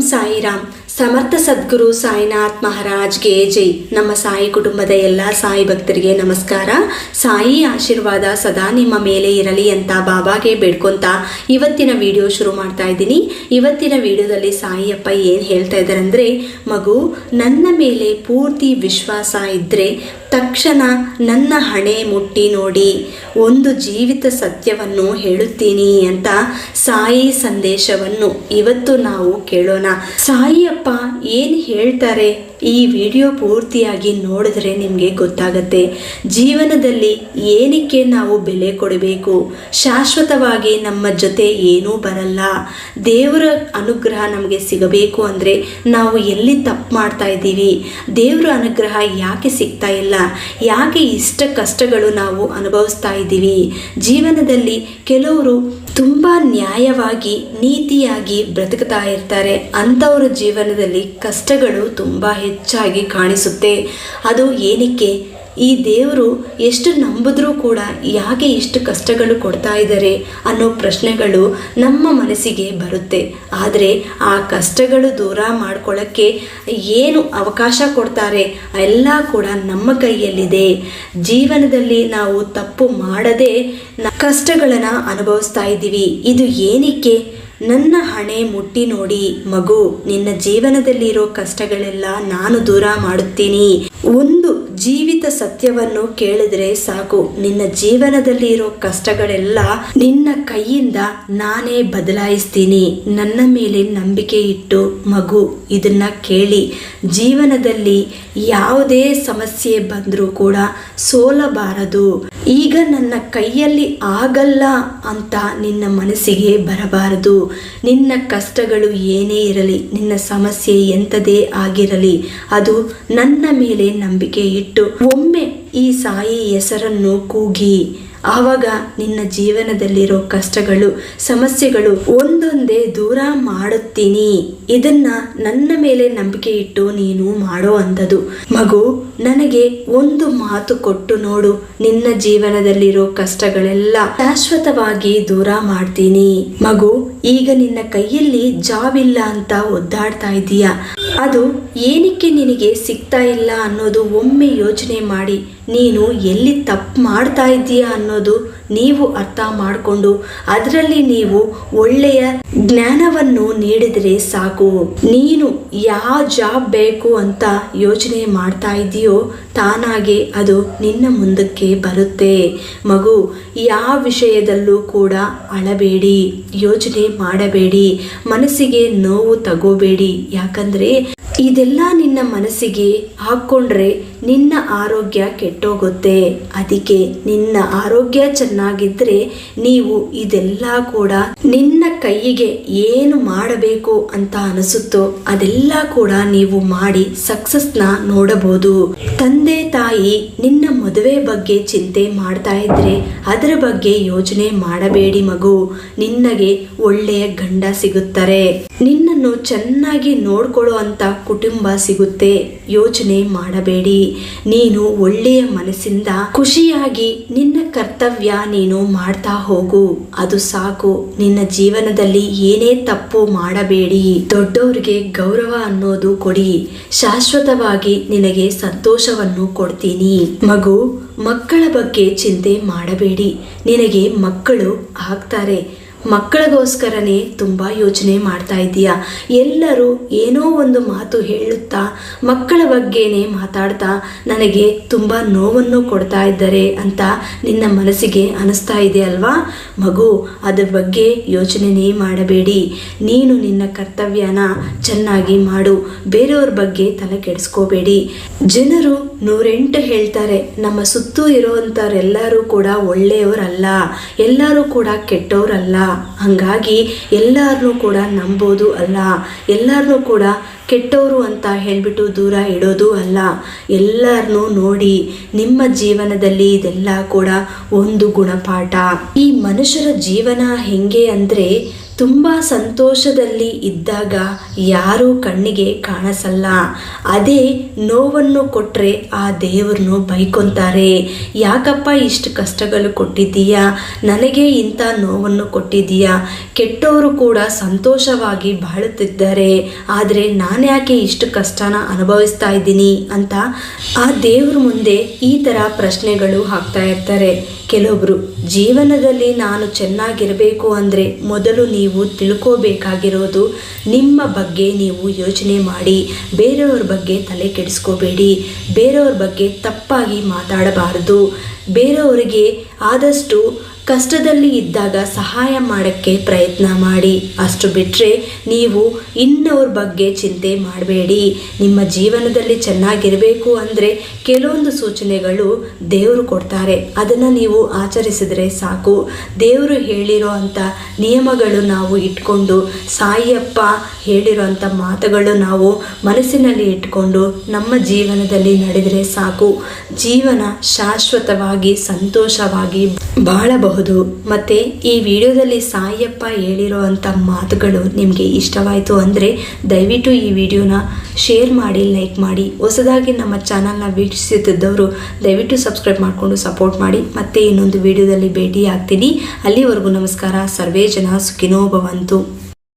Sairam. ಸಮರ್ಥ ಸದ್ಗುರು ಸಾಯಿನಾಥ್ ಮಹಾರಾಜ್ಗೆ ಜೈ. ನಮ್ಮ ಸಾಯಿ ಕುಟುಂಬದ ಎಲ್ಲ ಸಾಯಿ ಭಕ್ತರಿಗೆ ನಮಸ್ಕಾರ. ಸಾಯಿ ಆಶೀರ್ವಾದ ಸದಾ ನಿಮ್ಮ ಮೇಲೆ ಇರಲಿ ಅಂತ ಬಾಬಾಗೆ ಬೇಡ್ಕೊಂತ ಇವತ್ತಿನ ವಿಡಿಯೋ ಶುರು ಮಾಡ್ತಾ ಇದ್ದೀನಿ. ಇವತ್ತಿನ ವಿಡಿಯೋದಲ್ಲಿ ಸಾಯಿಯಪ್ಪ ಏನು ಹೇಳ್ತಾ ಇದ್ದಾರೆ ಅಂದರೆ ಮಗು, ನನ್ನ ಮೇಲೆ ಪೂರ್ತಿ ವಿಶ್ವಾಸ ಇದ್ದರೆ ತಕ್ಷಣ ನನ್ನ ಹಣೆ ಮುಟ್ಟಿ ನೋಡಿ, ಒಂದು ಜೀವಿತ ಸತ್ಯವನ್ನು ಹೇಳುತ್ತೀನಿ ಅಂತ ಸಾಯಿ ಸಂದೇಶವನ್ನು ಇವತ್ತು ನಾವು ಕೇಳೋಣ. ಸಾಯಿಯಪ್ಪ ಏನು ಹೇಳ್ತಾರೆ? ಈ ವಿಡಿಯೋ ಪೂರ್ತಿಯಾಗಿ ನೋಡಿದ್ರೆ ನಿಮಗೆ ಗೊತ್ತಾಗತ್ತೆ. ಜೀವನದಲ್ಲಿ ಏನಕ್ಕೆ ನಾವು ಬೆಲೆ ಕೊಡಬೇಕು? ಶಾಶ್ವತವಾಗಿ ನಮ್ಮ ಜೊತೆ ಏನೂ ಬರಲ್ಲ. ದೇವರ ಅನುಗ್ರಹ ನಮಗೆ ಸಿಗಬೇಕು ಅಂದರೆ ನಾವು ಎಲ್ಲಿ ತಪ್ಪು ಮಾಡ್ತಾ ಇದ್ದೀವಿ? ದೇವರ ಅನುಗ್ರಹ ಯಾಕೆ ಸಿಗ್ತಾ ಇಲ್ಲ? ಯಾಕೆ ಇಷ್ಟ ಕಷ್ಟಗಳು ನಾವು ಅನುಭವಿಸ್ತಾ ಇದ್ದೀವಿ? ಜೀವನದಲ್ಲಿ ಕೆಲವರು ತುಂಬ ನ್ಯಾಯವಾಗಿ, ನೀತಿಯಾಗಿ ಬ್ರತಕ್ತಾ ಇರ್ತಾರೆ. ಅಂಥವ್ರ ಜೀವನದಲ್ಲಿ ಕಷ್ಟಗಳು ತುಂಬ ಹೆಚ್ಚಾಗಿ ಕಾಣಿಸುತ್ತೆ. ಅದು ಏನಕ್ಕೆ? ಈ ದೇವರು ಎಷ್ಟು ನಂಬಿದ್ರೂ ಕೂಡ ಯಾಕೆ ಇಷ್ಟು ಕಷ್ಟಗಳು ಕೊಡ್ತಾ ಇದ್ದಾರೆ ಅನ್ನೋ ಪ್ರಶ್ನೆಗಳು ನಮ್ಮ ಮನಸ್ಸಿಗೆ ಬರುತ್ತೆ. ಆದರೆ ಆ ಕಷ್ಟಗಳು ದೂರ ಮಾಡ್ಕೊಳ್ಳೋಕ್ಕೆ ಏನು ಅವಕಾಶ ಕೊಡ್ತಾರೆ ಎಲ್ಲ ಕೂಡ ನಮ್ಮ ಕೈಯಲ್ಲಿದೆ. ಜೀವನದಲ್ಲಿ ನಾವು ತಪ್ಪು ಮಾಡದೆ ಕಷ್ಟಗಳನ್ನು ಅನುಭವಿಸ್ತಾ ಇದ್ದೀವಿ. ಇದು ಏನಕ್ಕೆ? ನನ್ನ ಹಣೆ ಮುಟ್ಟಿ ನೋಡಿ ಮಗು ನಿನ್ನ ಜೀವನದಲ್ಲಿರೋ ಕಷ್ಟಗಳೆಲ್ಲ ನಾನು ದೂರ ಮಾಡುತ್ತೀನಿ. ಒಂದು ಜೀವಿತ ಸತ್ಯವನ್ನು ಕೇಳಿದ್ರೆ ಸಾಕು. ನಿನ್ನ ಜೀವನದಲ್ಲಿ ಇರೋ ಕಷ್ಟಗಳೆಲ್ಲ ನಿನ್ನ ಕೈಯಿಂದ ನಾನೇ ಬದಲಾಯಿಸ್ತೀನಿ. ನನ್ನ ಮೇಲೆ ನಂಬಿಕೆ ಇಟ್ಟು ಮಗು, ಇದನ್ನ ಕೇಳಿ. ಜೀವನದಲ್ಲಿ ಯಾವುದೇ ಸಮಸ್ಯೆ ಬಂದರೂ ಕೂಡ ಸೋಲಬಾರದು. ಈಗ ನನ್ನ ಕೈಯಲ್ಲಿ ಆಗಲ್ಲ ಅಂತ ನಿನ್ನ ಮನಸ್ಸಿಗೆ ಬರಬಾರದು. ನಿನ್ನ ಕಷ್ಟಗಳು ಏನೇ ಇರಲಿ, ನಿನ್ನ ಸಮಸ್ಯೆ ಎಂಥದೇ ಆಗಿರಲಿ, ಅದು ನನ್ನ ಮೇಲೆ ನಂಬಿಕೆ ಇಟ್ಟು ಒಮ್ಮೆ ಈ ಸಾಯಿ ಹೆಸರನ್ನು ಕೂಗಿ ಆವಾಗ ನಿನ್ನ ಜೀವನದಲ್ಲಿರೋ ಕಷ್ಟಗಳು, ಸಮಸ್ಯೆಗಳು ಒಂದೊಂದೇ ದೂರ ಮಾಡುತ್ತೀನಿ. ಇದನ್ನ ನನ್ನ ಮೇಲೆ ನಂಬಿಕೆ ಇಟ್ಟು ನೀನು ಮಾಡೋ ಅಂದದು ಮಗು, ನನಗೆ ಒಂದು ಮಾತು ಕೊಟ್ಟು ನೋಡು. ನಿನ್ನ ಜೀವನದಲ್ಲಿರೋ ಕಷ್ಟಗಳೆಲ್ಲ ಶಾಶ್ವತವಾಗಿ ದೂರ ಮಾಡ್ತೀನಿ. ಮಗು, ಈಗ ನಿನ್ನ ಕೈಯಲ್ಲಿ ಜಾಬ್ ಇಲ್ಲ ಅಂತ ಒದ್ದಾಡ್ತಾ ಇದೀಯ ಅದು ಏನಕ್ಕೆ ನಿನಗೆ ಸಿಗ್ತಾ ಇಲ್ಲ ಅನ್ನೋದು ಒಮ್ಮೆ ಯೋಚನೆ ಮಾಡಿ ನೀನು ಎಲ್ಲಿ ತಪ್ಪು ಮಾಡ್ತಾ ಇದ್ದೀಯಾ ಅನ್ನೋದು ನೀವು ಅರ್ಥ ಮಾಡಿಕೊಂಡು ಅದರಲ್ಲಿ ನೀವು ಒಳ್ಳೆಯ ಜ್ಞಾನವನ್ನು ನೀಡಿದರೆ ಸಾಕು. ನೀನು ಯಾವ ಜಾಬ್ ಬೇಕು ಅಂತ ಯೋಚನೆ ಮಾಡ್ತಾ ಇದೆಯೋ ತಾನಾಗೆ ಅದು ನಿನ್ನ ಮುಂದಕ್ಕೆ ಬರುತ್ತೆ. ಮಗು ಯಾವ ವಿಷಯದಲ್ಲೂ ಕೂಡ ಅಳಬೇಡಿ, ಯೋಚನೆ ಮಾಡಬೇಡಿ, ಮನಸ್ಸಿಗೆ ನೋವು ತಗೋಬೇಡಿ. ಯಾಕಂದ್ರೆ ಇದೆಲ್ಲ ನಿನ್ನ ಮನಸ್ಸಿಗೆ ಹಾಕ್ಕೊಂಡ್ರೆ ನಿನ್ನ ಆರೋಗ್ಯ ಕೆಟ್ಟೋಗುತ್ತೆ. ಅದಕ್ಕೆ ನಿನ್ನ ಆರೋಗ್ಯ ಚೆನ್ನಾಗಿದ್ರೆ ನೀವು ಇದೆಲ್ಲ ಕೂಡ ನಿನ್ನ ಕೈಯಿಗೆ ಏನು ಮಾಡಬೇಕು ಅಂತ ಅನಿಸುತ್ತೋ ಅದೆಲ್ಲ ಕೂಡ ನೀವು ಮಾಡಿ ಸಕ್ಸಸ್ನ ನೋಡಬಹುದು. ತಂದೆ ತಾಯಿ ನಿನ್ನ ಮದುವೆ ಬಗ್ಗೆ ಚಿಂತೆ ಮಾಡ್ತಾ ಇದ್ರೆ ಅದರ ಬಗ್ಗೆ ಯೋಚನೆ ಮಾಡಬೇಡಿ ಮಗು. ನಿನ್ನಗೆ ಒಳ್ಳೆಯ ಗಂಡ ಸಿಗುತ್ತಾರೆ. ನಿನ್ನನ್ನು ಚೆನ್ನಾಗಿ ನೋಡ್ಕೊಳ್ಳೋ ಅಂತ ಕುಟುಂಬ ಸಿಗುತ್ತೆ. ಯೋಚನೆ ಮಾಡಬೇಡಿ. ನೀನು ಒಳ್ಳೆಯ ಮನಸ್ಸಿಂದ ಖುಷಿಯಾಗಿ ನಿನ್ನ ಕರ್ತವ್ಯ ನೀನು ಮಾಡ್ತಾ ಹೋಗು. ಅದು ಸಾಕು. ನಿನ್ನ ಜೀವನದಲ್ಲಿ ಏನೇ ತಪ್ಪು ಮಾಡಬೇಡಿ. ದೊಡ್ಡವರಿಗೆ ಗೌರವ ಅನ್ನೋದು ಕೊಡಿ. ಶಾಶ್ವತವಾಗಿ ನಿನಗೆ ಸಂತೋಷವನ್ನು ಕೊಡ್ತೀನಿ. ಮಗು, ಮಕ್ಕಳ ಬಗ್ಗೆ ಚಿಂತೆ ಮಾಡಬೇಡಿ. ನಿನಗೆ ಮಕ್ಕಳು ಆಗ್ತಾರೆ. ಮಕ್ಕಳಿಗೋಸ್ಕರನೇ ತುಂಬ ಯೋಚನೆ ಮಾಡ್ತಾ ಇದ್ದೀಯಾ? ಎಲ್ಲರೂ ಏನೋ ಒಂದು ಮಾತು ಹೇಳುತ್ತಾ, ಮಕ್ಕಳ ಬಗ್ಗೆನೇ ಮಾತಾಡ್ತಾ ನನಗೆ ತುಂಬ ನೋವನ್ನು ಕೊಡ್ತಾ ಇದ್ದಾರೆ ಅಂತ ನಿನ್ನ ಮನಸ್ಸಿಗೆ ಅನಿಸ್ತಾ ಇದೆ ಅಲ್ವಾ ಮಗು, ಅದರ ಬಗ್ಗೆ ಯೋಚನೆನೇ ಮಾಡಬೇಡಿ. ನೀನು ನಿನ್ನ ಕರ್ತವ್ಯನ ಚೆನ್ನಾಗಿ ಮಾಡು. ಬೇರೆಯವ್ರ ಬಗ್ಗೆ ತಲೆ ಕೆಡಿಸ್ಕೋಬೇಡಿ. ಜನರು ನೂರೆಂಟು ಹೇಳ್ತಾರೆ, ನಮ್ಮ ಸುತ್ತೂ ಇರುವಂಥವ್ರೆಲ್ಲರೂ ಕೂಡ ಒಳ್ಳೆಯವರಲ್ಲ, ಎಲ್ಲರೂ ಕೂಡ ಕೆಟ್ಟವರಲ್ಲ. ಹಂಗಾಗಿ ಎಲ್ಲರನ್ನೂ ಕೂಡ ನಂಬೋದು ಅಲ್ಲ ಎಲ್ಲರನ್ನೂ ಕೂಡ ಕೆಟ್ಟವರು ಅಂತ ಹೇಳಿಬಿಟ್ಟು ದೂರ ಇಡೋದು ಅಲ್ಲ. ಎಲ್ಲರನ್ನೂ ನೋಡಿ, ನಿಮ್ಮ ಜೀವನದಲ್ಲಿ ಇದೆಲ್ಲ ಕೂಡ ಒಂದು ಗುಣಪಾಠ. ಈ ಮನುಷ್ಯರ ಜೀವನ ಹೆಂಗೆ ಅಂದರೆ ತುಂಬ ಸಂತೋಷದಲ್ಲಿ ಇದ್ದಾಗ ಯಾರೂ ಕಣ್ಣಿಗೆ ಕಾಣಿಸಲ್ಲ. ಅದೇ ನೋವನ್ನು ಕೊಟ್ಟರೆ ಆ ದೇವರನ್ನು ಬೈಕೊಂತಾರೆ. ಯಾಕಪ್ಪ ಇಷ್ಟು ಕಷ್ಟಗಳು ಕೊಟ್ಟಿದ್ದೀಯಾ? ನನಗೆ ಇಂಥ ನೋವನ್ನು ಕೊಟ್ಟಿದ್ದೀಯಾ? ಕೆಟ್ಟವರು ಕೂಡ ಸಂತೋಷವಾಗಿ ಬಾಳುತ್ತಿದ್ದಾರೆ. ಆದರೆ ನಾನು ಯಾಕೆ ಇಷ್ಟು ಕಷ್ಟನ ಅನುಭವಿಸ್ತಾ ಇದ್ದೀನಿ ಅಂತ ಆ ದೇವ್ರ ಮುಂದೆ ಈ ಥರ ಪ್ರಶ್ನೆಗಳು ಹಾಕ್ತಾ ಇರ್ತಾರೆ. ಕೆಲವೊಬ್ಬರು ಜೀವನದಲ್ಲಿ ನಾನು ಚೆನ್ನಾಗಿರಬೇಕು ಅಂದರೆ ಮೊದಲು ನೀವು ತಿಳ್ಕೋಬೇಕಾಗಿರೋದು ನಿಮ್ಮ ಬಗ್ಗೆ ನೀವು ಯೋಚನೆ ಮಾಡಿ. ಬೇರೆಯವ್ರ ಬಗ್ಗೆ ತಲೆ ಕೆಡಿಸ್ಕೋಬೇಡಿ. ಬೇರೆಯವ್ರ ಬಗ್ಗೆ ತಪ್ಪಾಗಿ ಮಾತಾಡಬಾರದು. ಬೇರೆಯವರಿಗೆ ಆದಷ್ಟು ಕಷ್ಟದಲ್ಲಿ ಇದ್ದಾಗ ಸಹಾಯ ಮಾಡೋಕ್ಕೆ ಪ್ರಯತ್ನ ಮಾಡಿ. ಅಷ್ಟು ಬಿಟ್ಟರೆ ನೀವು ಇನ್ನವ್ರ ಬಗ್ಗೆ ಚಿಂತೆ ಮಾಡಬೇಡಿ. ನಿಮ್ಮ ಜೀವನದಲ್ಲಿ ಚೆನ್ನಾಗಿರಬೇಕು ಅಂದರೆ ಕೆಲವೊಂದು ಸೂಚನೆಗಳು ದೇವರು ಕೊಡ್ತಾರೆ. ಅದನ್ನು ನೀವು ಆಚರಿಸಿದರೆ ಸಾಕು. ದೇವರು ಹೇಳಿರೋ ಅಂಥ ನಿಯಮಗಳು ನಾವು ಇಟ್ಕೊಂಡು, ಸಾಯಿಯಪ್ಪ ಹೇಳಿರೋ ಮಾತುಗಳು ನಾವು ಮನಸ್ಸಿನಲ್ಲಿ ಇಟ್ಕೊಂಡು ನಮ್ಮ ಜೀವನದಲ್ಲಿ ನಡೆದರೆ ಸಾಕು. ಜೀವನ ಶಾಶ್ವತವಾಗಿ, ಸಂತೋಷವಾಗಿ ಬಾಳಬಹುದು. ಮತ್ತು ಈ ವಿಡಿಯೋದಲ್ಲಿ ಸಾಯಪ್ಪ ಹೇಳಿರುವಂಥ ಮಾತುಗಳು ನಿಮಗೆ ಇಷ್ಟವಾಯಿತು ಅಂದರೆ ದಯವಿಟ್ಟು ಈ ವಿಡಿಯೋನ ಶೇರ್ ಮಾಡಿ, ಲೈಕ್ ಮಾಡಿ. ಹೊಸದಾಗಿ ನಮ್ಮ ಚಾನಲ್ನ ವೀಕ್ಷಿಸುತ್ತಿದ್ದವರು ದಯವಿಟ್ಟು ಸಬ್ಸ್ಕ್ರೈಬ್ ಮಾಡಿಕೊಂಡು ಸಪೋರ್ಟ್ ಮಾಡಿ. ಮತ್ತೆ ಇನ್ನೊಂದು ವಿಡಿಯೋದಲ್ಲಿ ಭೇಟಿ ಆಗ್ತೀನಿ ಅಲ್ಲಿವರೆಗೂ ನಮಸ್ಕಾರ. ಸರ್ವೇ ಜನ ಸುಖಿನೋ ಭವಂತು.